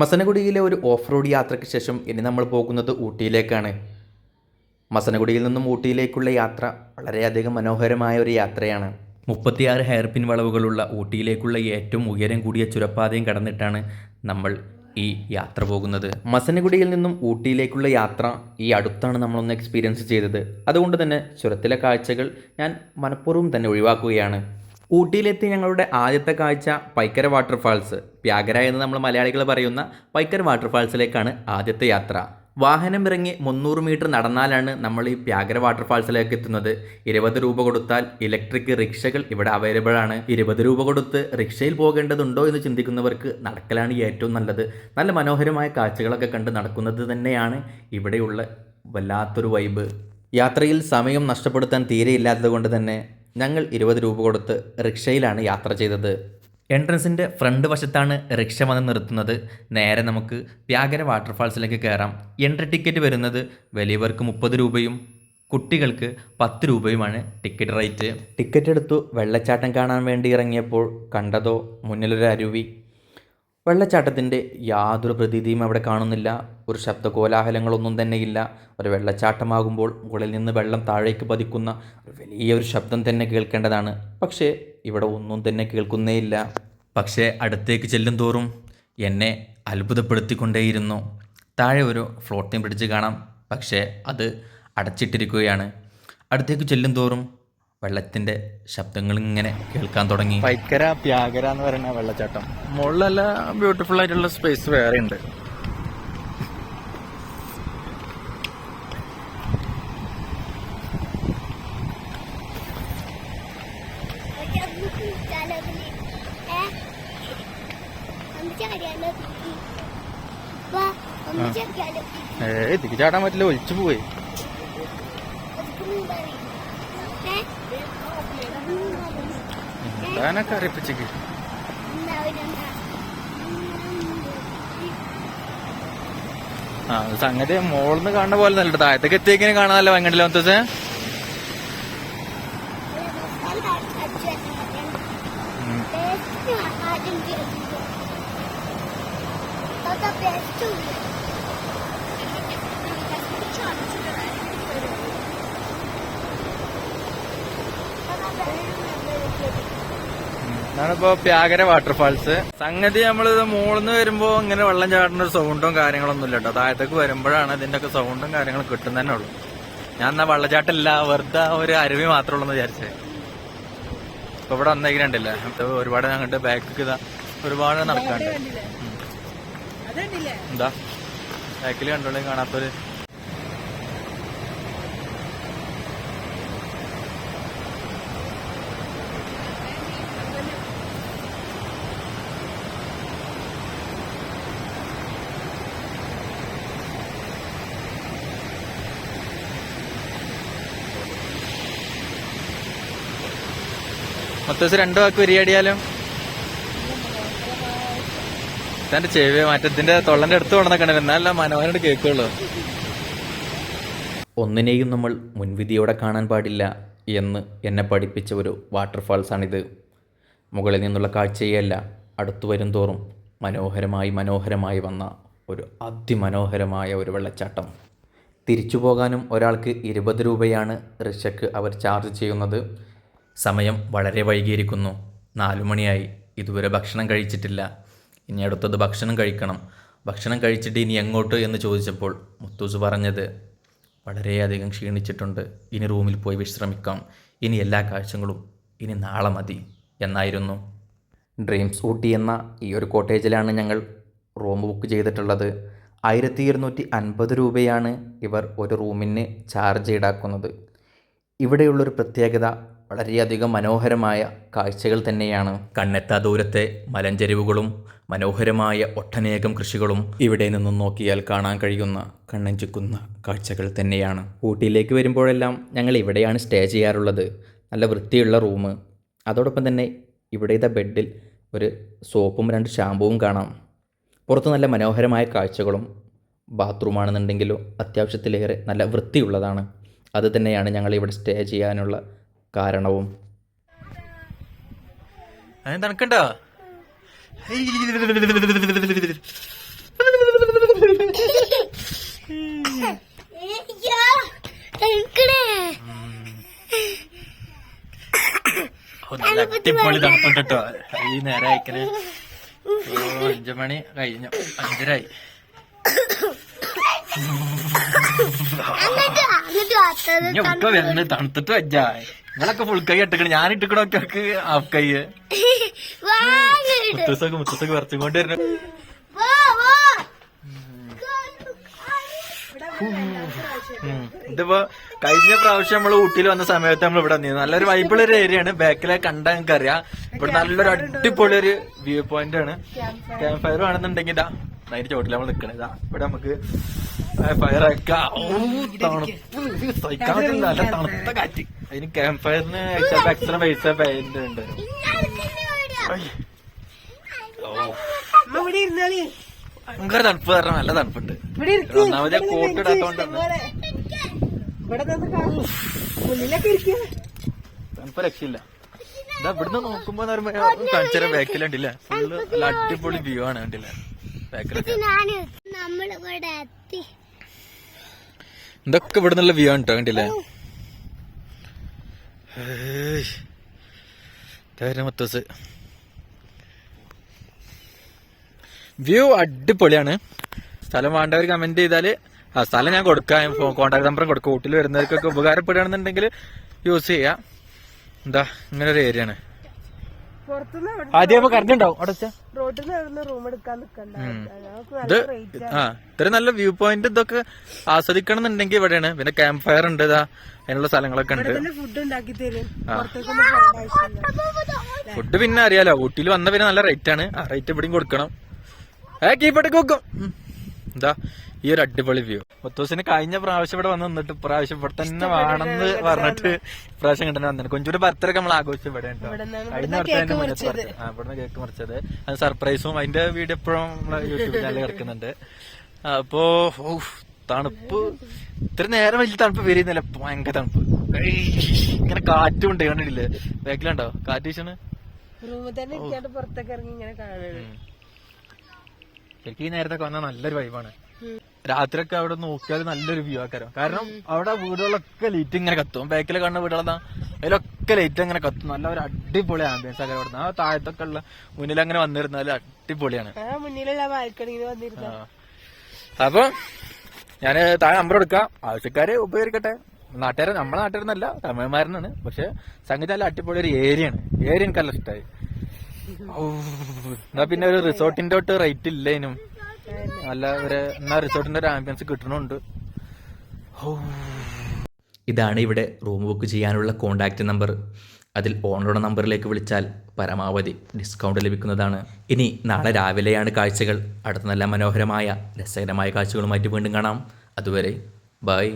മസനഗുഡിയിലെ ഒരു off road യാത്രയ്ക്ക് ശേഷം ഇനി നമ്മൾ പോകുന്നത് ഊട്ടിയിലേക്കാണ്. മസനഗുഡിയിൽ നിന്നും ഊട്ടിയിലേക്കുള്ള യാത്ര വളരെയധികം മനോഹരമായ ഒരു യാത്രയാണ്. മുപ്പത്തിയാറ് ഹെയർപിൻ വളവുകളുള്ള ഊട്ടിയിലേക്കുള്ള ഏറ്റവും ഉയരം കൂടിയ ചുരപ്പാതയും കടന്നിട്ടാണ് നമ്മൾ ഈ യാത്ര പോകുന്നത്. മസനഗുഡിയിൽ നിന്നും ഊട്ടിയിലേക്കുള്ള യാത്ര ഈ അടുത്താണ് നമ്മളൊന്ന് എക്സ്പീരിയൻസ് ചെയ്തത്. അതുകൊണ്ട് തന്നെ ചുരത്തിലെ കാഴ്ചകൾ ഞാൻ മനഃപൂർവം തന്നെ ഒഴിവാക്കുകയാണ്. ഊട്ടിയിലെത്തി ഞങ്ങളുടെ ആദ്യത്തെ കാഴ്ച പൈക്കര വാട്ടർഫാൾസ്. പ്യാഗര എന്ന് നമ്മൾ മലയാളികൾ പറയുന്ന പൈക്കര വാട്ടർഫാൾസിലേക്കാണ് ആദ്യത്തെ യാത്ര. വാഹനം ഇറങ്ങി മുന്നൂറ് മീറ്റർ നടന്നാലാണ് നമ്മൾ ഈ പ്യാഗര വാട്ടർഫാൾസിലേക്ക് എത്തുന്നത്. ഇരുപത് രൂപ കൊടുത്താൽ ഇലക്ട്രിക് റിക്ഷകൾ ഇവിടെ അവൈലബിൾ ആണ്. ഇരുപത് രൂപ കൊടുത്ത് റിക്ഷയിൽ പോകേണ്ടതുണ്ടോ എന്ന് ചിന്തിക്കുന്നവർക്ക് നടക്കലാണ് ഏറ്റവും നല്ലത്. നല്ല മനോഹരമായ കാഴ്ചകളൊക്കെ കണ്ട് നടക്കുന്നത് തന്നെയാണ് ഇവിടെയുള്ള വല്ലാത്തൊരു വൈബ് യാത്രയിൽ സമയം നഷ്ടപ്പെടുത്താൻ തീരെ ഇല്ലാത്തത് കൊണ്ട് തന്നെ ഞങ്ങൾ ഇരുപത് രൂപ കൊടുത്ത് റിക്ഷയിലാണ് യാത്ര ചെയ്തത്. എൻട്രൻസിന്റെ ഫ്രണ്ട് വശത്താണ് റിക്ഷ വന്ന് നിർത്തുന്നത്. നേരെ നമുക്ക് വ്യാകര വാട്ടർഫാൾസിലേക്ക് കയറാം എൻട്രി ടിക്കറ്റ് വരുന്നത് വലിയവർക്ക് മുപ്പത് രൂപയും കുട്ടികൾക്ക് പത്ത് രൂപയുമാണ് ടിക്കറ്റ് റേറ്റ്. ടിക്കറ്റ് എടുത്തു വെള്ളച്ചാട്ടം കാണാൻ വേണ്ടി ഇറങ്ങിയപ്പോൾ കണ്ടതോ മുന്നിലൊരു അരുവി. വെള്ളച്ചാട്ടത്തിന്റെ യാതൊരു പ്രതീതിയും അവിടെ കാണുന്നില്ല. ഒരു ശബ്ദ കോലാഹലങ്ങളൊന്നും തന്നെയില്ല. ഒരു വെള്ളച്ചാട്ടമാകുമ്പോൾ മുകളിൽ നിന്ന് വെള്ളം താഴേക്ക് പതിക്കുന്ന വലിയൊരു ശബ്ദം തന്നെ കേൾക്കേണ്ടതാണ്. പക്ഷേ ഇവിടെ ഒന്നും തന്നെ കേൾക്കുന്നേയില്ല. പക്ഷേ അടുത്തേക്ക് ചെല്ലും തോറും എന്നെ അത്ഭുതപ്പെടുത്തിക്കൊണ്ടേയിരുന്നു. താഴെ ഒരു ഫ്ലോട്ടിംഗ് ബ്രിഡ്ജ് കാണാം. പക്ഷേ അത് അടച്ചിട്ടിരിക്കുകയാണ്. അടുത്തേക്ക് ചെല്ലും തോറും വെള്ളത്തിന്റെ ശബ്ദങ്ങൾ ഇങ്ങനെ കേൾക്കാൻ തുടങ്ങി. പൈക്കര പ്യാഗര എന്ന് പറയുന്ന വെള്ളച്ചാട്ടം. മുകളിലല്ല ബ്യൂട്ടിഫുൾ ആയിട്ടുള്ള സ്പേസ് വേറെ ഉണ്ട്. ഏ ഇതിക്ക് ചാടാൻ പറ്റില്ല ഒലിച്ചു പോയി എന്താനൊക്കെ അറിയിപ്പിച്ചേക്ക്. ആ സംഗതി മോളിന്ന് കാണുന്ന പോലെ നല്ല താഴത്തേക്ക് എത്തിയേക്കിനെ കാണാനല്ലോ ഭയങ്കര ദിവസം ഇതാണിപ്പോ പ്യാഗര വാട്ടർഫാൾസ്. സംഗതി നമ്മളിത് മുകളിന്ന് വരുമ്പോ ഇങ്ങനെ വെള്ളം ചാടുന്ന ഒരു സൗണ്ടും കാര്യങ്ങളൊന്നും ഇല്ല കേട്ടോ. താഴത്തേക്ക് വരുമ്പോഴാണ് ഇതിന്റെ ഒക്കെ സൗണ്ടും കാര്യങ്ങളും കിട്ടുന്നതന്നെ ഉള്ളൂ. ഞാൻ എന്നാ വെള്ളച്ചാട്ടമില്ല വെറുതെ ഒരു അരുവി മാത്രമേ ഉള്ളൂ വിചാരിച്ചേ. ഇപ്പൊ ഇവിടെ വന്നേക്കുന്നുണ്ടല്ലേ രണ്ടില്ല ഒരുപാട് ഞങ്ങളുടെ ബാക്കിൽ ഇതാ ഒരുപാട് നടക്കാണ്ട്. എന്താ? ബാക്കിൽ കണ്ടോളൂ കാണാത്തൊരു മൊത്തം രണ്ടു വാക്ക് ഉരിയാടിയാലും തന്റെ ചെവി മാറ്റത്തിന്റെ തൊള്ളന്റെ അടുത്ത് കൊണ്ടുവന്നേക്കണേ എന്നാലല്ല മനോഹരമായിട്ട് കേൾക്കുള്ളൂ. ഒന്നിനെയും നമ്മൾ മുൻവിധിയോടെ കാണാൻ പാടില്ല എന്ന് എന്നെ പഠിപ്പിച്ച ഒരു വാട്ടർഫാൾസാണിത്. മുകളിൽ നിന്നുള്ള കാഴ്ചയല്ല അടുത്തു വരും തോറും മനോഹരമായി മനോഹരമായി വന്ന ഒരു അതിമനോഹരമായ ഒരു വെള്ളച്ചാട്ടം. തിരിച്ചു പോകാനും ഒരാൾക്ക് ഇരുപത് രൂപയാണ് റിക്ഷയ്ക്ക് അവർ ചാർജ് ചെയ്യുന്നത്. സമയം വളരെ വൈകിയിരിക്കുന്നു. നാലു മണിയായി. ഇതുവരെ ഭക്ഷണം കഴിച്ചിട്ടില്ല. ഇനി അടുത്തത് ഭക്ഷണം കഴിക്കണം. ഭക്ഷണം കഴിച്ചിട്ട് ഇനി എങ്ങോട്ട് എന്ന് ചോദിച്ചപ്പോൾ മുത്തൂസ് പറഞ്ഞത് വളരെയധികം ക്ഷീണിച്ചിട്ടുണ്ട്. ഇനി റൂമിൽ പോയി വിശ്രമിക്കാം. ഇനി എല്ലാ കാഴ്ചകളും ഇനി നാളെ മതി എന്നായിരുന്നു. ഡ്രീംസ് ഊട്ടി എന്ന ഈ ഒരു കോട്ടേജിലാണ് ഞങ്ങൾ റൂം ബുക്ക് ചെയ്തിട്ടുള്ളത്. ആയിരത്തി ഇരുന്നൂറ്റി അൻപത് രൂപയാണ് ഇവർ ഒരു റൂമിന് ചാർജ് ഈടാക്കുന്നത്. ഇവിടെയുള്ളൊരു പ്രത്യേകത വളരെയധികം മനോഹരമായ കാഴ്ചകൾ തന്നെയാണ്. കണ്ണെത്താ ദൂരത്തെ മലഞ്ചെരിവുകളും മനോഹരമായ ഒട്ടനേകം കൃഷികളും ഇവിടെ നിന്നും നോക്കിയാൽ കാണാൻ കഴിയുന്ന കണ്ണഞ്ചിക്കുന്ന കാഴ്ചകൾ തന്നെയാണ്. ഊട്ടിയിലേക്ക് വരുമ്പോഴെല്ലാം ഞങ്ങൾ ഇവിടെയാണ് സ്റ്റേ ചെയ്യാറുള്ളത്. നല്ല വൃത്തിയുള്ള റൂം. അതോടൊപ്പം തന്നെ ഇവിടത്തെ ബെഡിൽ ഒരു സോപ്പും രണ്ട് ഷാമ്പുവും കാണാം. പുറത്ത് നല്ല മനോഹരമായ കാഴ്ചകളും ബാത്റൂമാണെന്നുണ്ടെങ്കിലോ അത്യാവശ്യത്തിലേറെ നല്ല വൃത്തിയുള്ളതാണ്. അത് തന്നെയാണ് ഞങ്ങൾ ഇവിടെ സ്റ്റേ ചെയ്യാനുള്ള കാരണവും. തണുക്കണ്ടോ? അടിപൊളി തണുപ്പുണ്ട് കേട്ടോ ഈ നേരം അയക്കണേ അഞ്ചു മണി കഴിഞ്ഞു. അഞ്ചരായി. വരുന്നത് തണുത്തിട്ട് വെച്ചാ നിങ്ങളൊക്കെ ഫുൾ കൈ ഇട്ടിക്കണ. ഞാൻ ഇട്ടിക്കണൊക്കെ ഹാഫ് കൈ. മുത്തൂസൊക്കെ മുത്തൂസൊക്കെ വരച്ചും കൊണ്ട് വരുന്നു. ഇതിപ്പോ കഴിഞ്ഞ പ്രാവശ്യം നമ്മൾ ഊട്ടിയിൽ വന്ന സമയത്ത് നമ്മൾ ഇവിടെ നിന്ന് നല്ലൊരു വൈബിൾ ഒരു ഏരിയയാണ് ബാക്കിലെ കണ്ടാൽ നിങ്ങൾക്ക് അറിയാം. ഇവിടെ നല്ലൊരു അടിപൊളി ഒരു വ്യൂ പോയിന്റ് ആണ് ക്യാമ്പ് ഫയർ ആണെന്നുണ്ടെങ്കിൽ അതിന്റെ ചോട്ടിൽ നമ്മൾ നിക്കണേ. ഇതാ ഇവിടെ നമുക്ക് ഓ, തണുപ്പ്. സഹിക്കാൻ പറ്റില്ല നല്ല തണുത്ത കാറ്റ്. അതിന് ക്യാമ്പ് ഫയറിന് എക്സ്ട്രാ പൈസ പേയ്മെന്റ് ഉണ്ട്. ഭയങ്കര തണുപ്പ് കാരണം നല്ല തണുപ്പുണ്ട്. ഒന്നാമത് കോട്ട് ഇടാത്തോണ്ട് തണുപ്പ് രക്ഷയില്ല. ഇതാ ഇവിടുന്ന് നോക്കുമ്പോ കാണിച്ചാൽ ബാക്കിലുണ്ടില്ല ഫുള്ള് നല്ല അടിപൊളി വ്യൂ ആണ്. കണ്ടില്ല? ഇതൊക്കെ ഇവിടെ നിന്നുള്ള വ്യൂ ആണ് കേട്ടോ കണ്ടില്ലേ? മുത്തസ് വ്യൂ അടിപൊളിയാണ്. സ്ഥലം വേണ്ടവർ കമന്റ് ചെയ്താൽ ആ സ്ഥലം ഞാൻ കൊടുക്കാം. കോൺടാക്ട് നമ്പർ കൊടുക്കാം. വീട്ടിൽ വരുന്നവർക്കൊക്കെ ഉപകാരപ്പെടുകയാണെന്നുണ്ടെങ്കിൽ യൂസ് ചെയ്യാം. എന്താ ഇങ്ങനൊരു ഒരു ഏരിയ ആണ്. ആദ്യം അവിടെ ഇത് ആ ഇത്ര നല്ല വ്യൂ പോയിന്റ് ഇതൊക്കെ ആസ്വദിക്കണം എന്നുണ്ടെങ്കിൽ ഇവിടെയാണ്. പിന്നെ ക്യാമ്പ് ഫയർ ഉണ്ട് ഇതാ. അതിനുള്ള സ്ഥലങ്ങളൊക്കെ ഉണ്ട്. തന്നെ ഫുഡ് ഉണ്ടാക്കി തരും. പുറത്തേക്കൊന്നും ഫുഡ് പിന്നെ അറിയാലോ ഊട്ടിയിൽ വന്ന പിന്നെ നല്ല റേറ്റ് ആണ്. ആ റേറ്റ് ഇവിടെയും കൊടുക്കണം. ഏ കീപ്പട്ടേക്ക് വെക്കും. എന്താ ഈ ഒരു അടിപൊളി വ്യൂ മുത്തൂസിന് കഴിഞ്ഞ പ്രാവശ്യം ഇവിടെ വന്ന് നിന്നിട്ട് പ്രാവശ്യം ഇവിടെ തന്നെ വേണമെന്ന് പറഞ്ഞിട്ട് ഇപ്രാവശ്യം കിട്ടുന്ന വന്നിട്ട് കൊഞ്ചൂര് ബർത്ത്ഡേക്ക് നമ്മൾ ആഘോഷിച്ചു ഇവിടെ ഉണ്ടോ കഴിഞ്ഞ ഇവിടുന്ന് കേക്ക് മറിച്ചത്. അത് സർപ്രൈസും അതിന്റെ വീഡിയോ എപ്പോഴും നമ്മളെ യൂട്യൂബ് ചാനൽ കിടക്കുന്നുണ്ട്. അപ്പോ തണുപ്പ്. ഇത്ര നേരം വലിയ തണുപ്പ് വരുന്നില്ല ഭയങ്കര തണുപ്പ്. ഇങ്ങനെ കാറ്റും ഉണ്ട് കണ്ടിട്ടില്ലേ? ബാക്കിലുണ്ടോ? കാറ്റ് വീശണ്? റൂമിൽ തന്നെ ഇരിക്കാണ്ട് പുറത്തേക്ക് ഇറങ്ങി ഇങ്ങനെ കാണുന്നത്. ശരിക്കും ഈ നേരത്തൊക്കെ വന്നാൽ നല്ലൊരു വൈബാണ് രാത്രിയൊക്കെ അവിടെ നോക്കിയാൽ നല്ലൊരു വ്യൂ ആക്കാരം. കാരണം അവിടെ വീടുകളൊക്കെ ലൈറ്റ് ഇങ്ങനെ കത്തും. ബാക്കിൽ കാണുന്ന വീടുകളെന്നാ അതിലൊക്കെ ലൈറ്റ് അങ്ങനെ കത്തും. നല്ല ഒരു അടിപൊളി ആംബിയൻസ് ആക്കാൻ അവിടെ ആ താഴത്തൊക്കെ ഉള്ള മുന്നിൽ അങ്ങനെ വന്നിരുന്നാൽ അടിപൊളിയാണ്. അപ്പൊ ഞാൻ താഴെ നമ്പർ കൊടുക്കാം. ആവശ്യക്കാര് ഉപകരിക്കട്ടെ. നാട്ടുകാരെ നമ്മളെ നാട്ടുകാരെന്നല്ല തമിഴ്മാരെന്നാണ് പക്ഷെ സംഗീതം നല്ല അടിപൊളി ഒരു ഏരിയ ആണ്. ഏരിയ എനിക്ക് നല്ല ഇഷ്ടമായി എന്നാ പിന്നെ ഒരു റിസോർട്ടിന്റെ തൊട്ട് റേറ്റ് ഇല്ലേനും നല്ല ഒരു എന്നാ റിസോർട്ടിന്റെ ഒരു ആംബിയൻസ് കിട്ടണുണ്ട്. ഇതാണ് ഇവിടെ റൂം ബുക്ക് ചെയ്യാനുള്ള കോൺടാക്റ്റ് നമ്പർ അതിൽ ഓണറുടെ നമ്പറിലേക്ക് വിളിച്ചാൽ പരമാവധി ഡിസ്കൗണ്ട് ലഭിക്കുന്നതാണ്. ഇനി നാളെ രാവിലെയാണ് കാഴ്ചകൾ. അടുത്ത നല്ല മനോഹരമായ രസകരമായ കാഴ്ചകളുമായിട്ട് വീണ്ടും കാണാം. അതുവരെ ബൈ